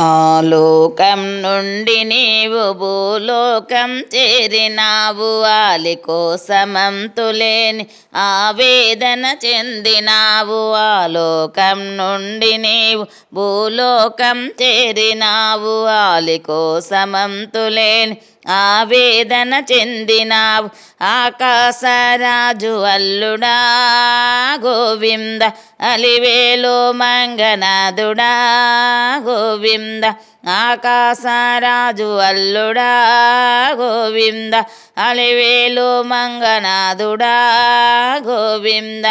ఆలోకం నుండి నీవు భూలోకం చేరినావు. ఆలి కోసమంతులేని ఆవేదన చెందినావు. ఆలోకం నుండి నీవు భూలోకం చేరినావు. ఆలి కోసమంతులేని ఆవేదన చెందినావు ఆకాశరాజు అల్లుడా గోవింద అలివేలు మంగనాథుడా గోవింద ఆకాశరాజు అల్లుడా గోవింద అలివేలు మంగనాథుడా గోవింద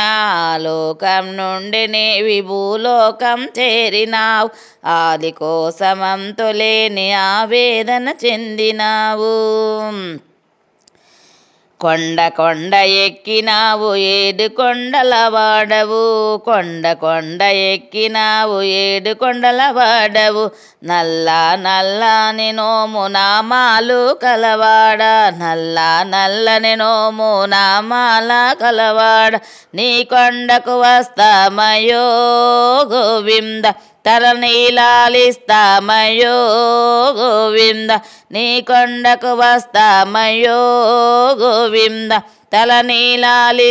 లోకం నుండి నేవి భూలోకం చేరినావు ఆది కోసమంతులేని ఆవేదన చెందినావు. కొండ కొండ ఎక్కినావు ఏడు కొండల వాడవు. కొండ కొండ ఎక్కినావు ఏడు కొండల వాడవు. నల్ల నల్లని నోము నామాలు కలవాడ. నల్ల నల్లని నోము నామాల కలవాడ. నీ కొండకు వస్తామయో గోవింద. తలనీలాలిస్తామయో గోవింద నీ కొండకు వస్తామయో గోవింద తలనీలాలిస్తామయో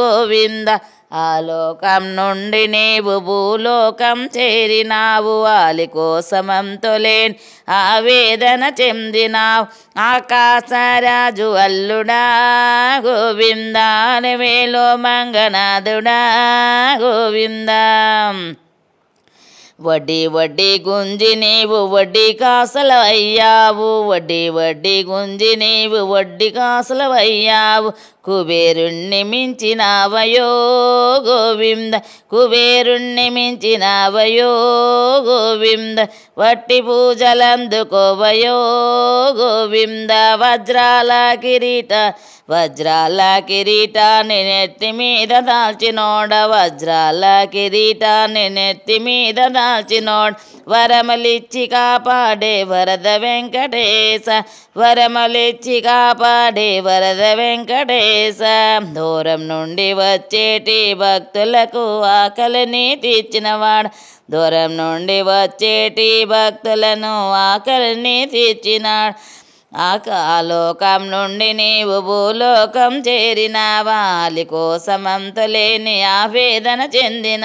గోవింద. ఆ లోకం నుండి నీవు భూలోకం చేరినావు. వాలి కోసమంతులేని ఆవేదన చెందినావు. ఆకాశరాజు అల్లుడా గోవిందాని వేలో మంగనాథుడా గోవిందా. వడ్డీ వడ్డీ గుంజి నీవు వడ్డీ కాసలు అయ్యావు వడ్డీ వడ్డీ గుంజి నీవు వడ్డీ కాసలు అయ్యావు కుబేరుణ్ణి మించినావయో గోవింద కుబేరుణ్ణి మించినావయో గోవింద. వట్టి పూజలందుకోవయో గోవింద. వజ్రాల కిరీట వజ్రాల కిరీటాన్ని నెత్తి మీద దాల్చినోడ. వజ్రాల కిరీటాన్ని నెత్తి మీద దాచినోడ్ వరమలిచ్చి కాపాడే వరద వెంకటేశ. వరమలిచ్చి కాపాడే వరద వెంకటేశ. దూరం నుండి వచ్చేటి భక్తులకు ఆకలిని తీర్చినవాడు దూరం నుండి వచ్చేటి భక్తులను ఆకలిని తీర్చినాడు ఆకాలోకం నుండి నీవు భూలోకం చేరినావా కోసమంత లేని ఆవేదన చెందిన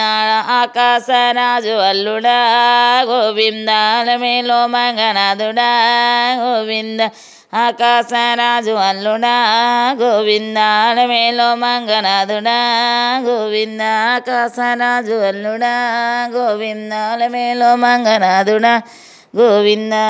ఆకాశరాజు అల్లుడా గోవిందాలమేలో మంగనాథుడా గోవింద ఆకాశరాజు అల్లుడా గోవిందాలమేలో మంగనాథుడా గోవింద ఆకాశరాజు అల్లుడా గోవిందాలమేలో మంగనాథుడా గోవిందా.